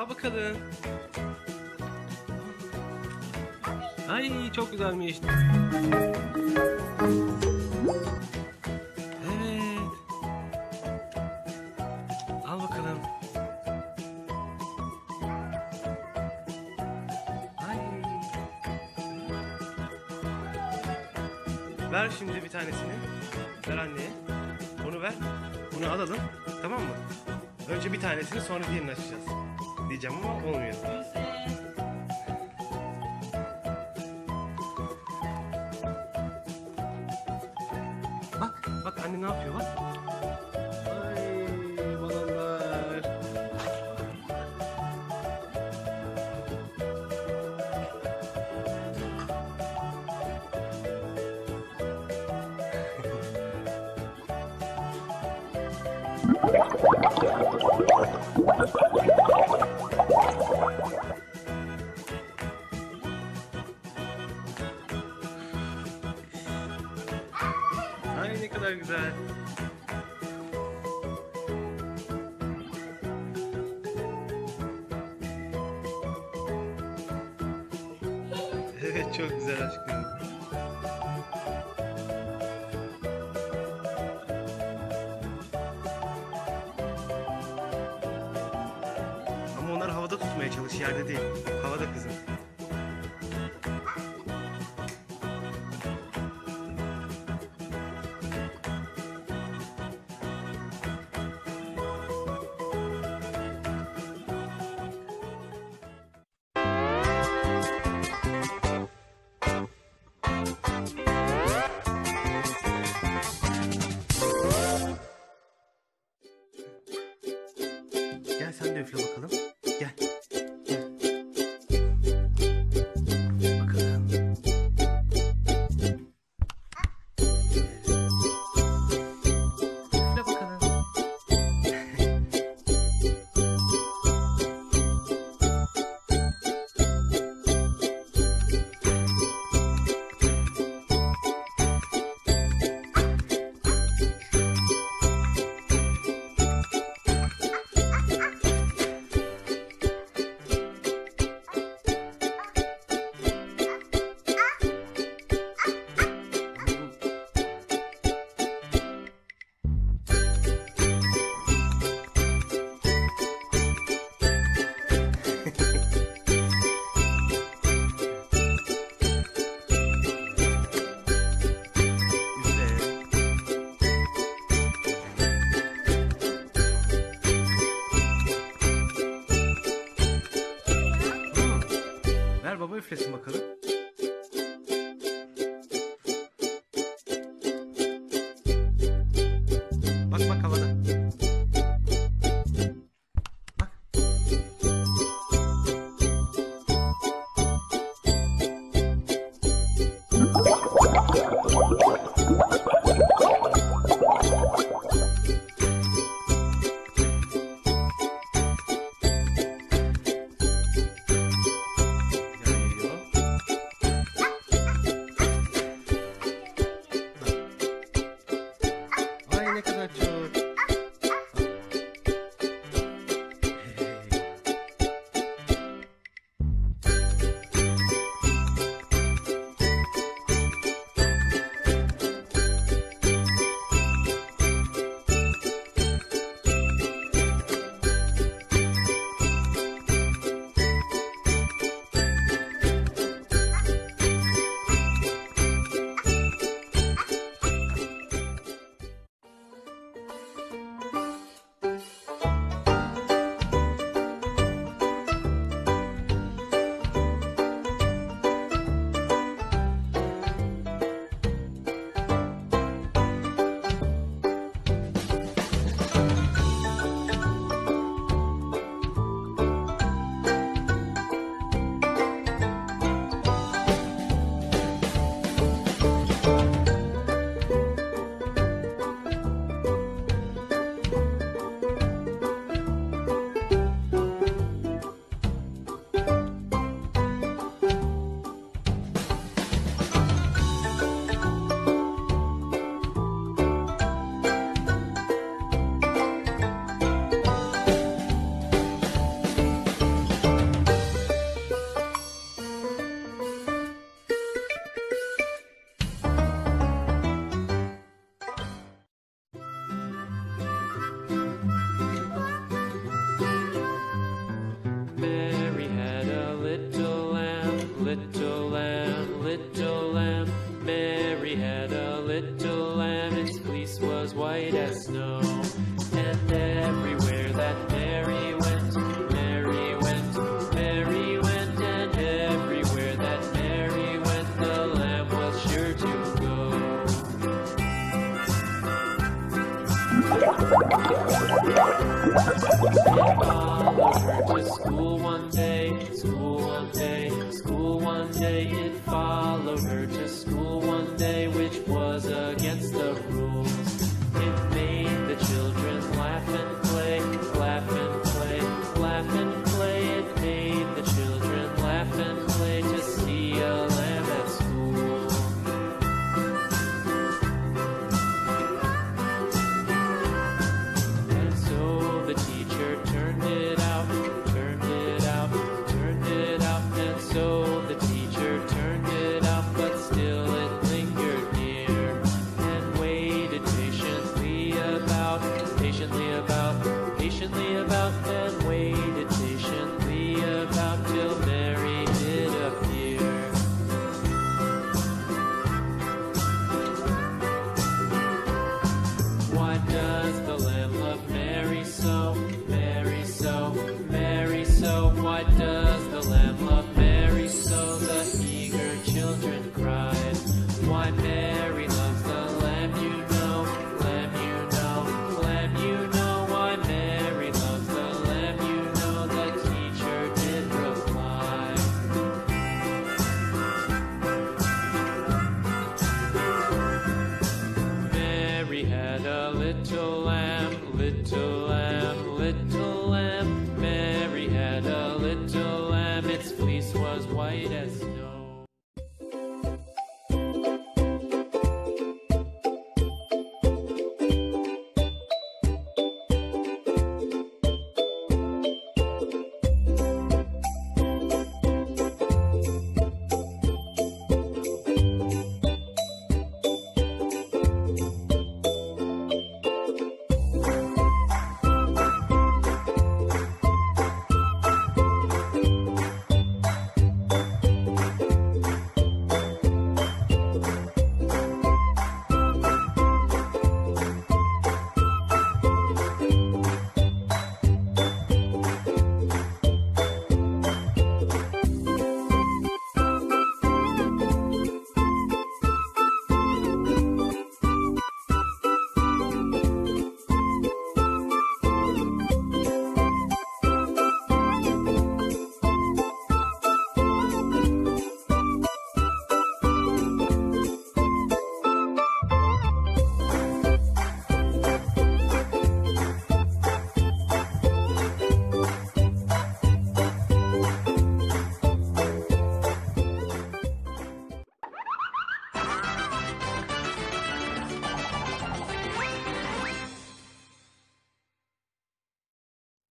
Al bakalım. Ay çok güzelmiş. Evet. Al bakalım. Ay. Ver şimdi bir tanesini. Ver anneye. Bunu ver. Bunu alalım. Tamam mı? Önce bir tanesini sonra diğerini açacağız. Diyeceğim ama olmuyor. Bak, bak anne ne yapıyor bak. Ay balonlar. Ay ne kadar güzel. Evet çok güzel aşkım. Ama onları havada tutmaya çalış yerde değil. Havada kızım. Gel sen de üfle bakalım. Gel. Baba üflesin bakalım. Followed to school one day, school one day, school one day. It followed her to school one day, which was against the rules.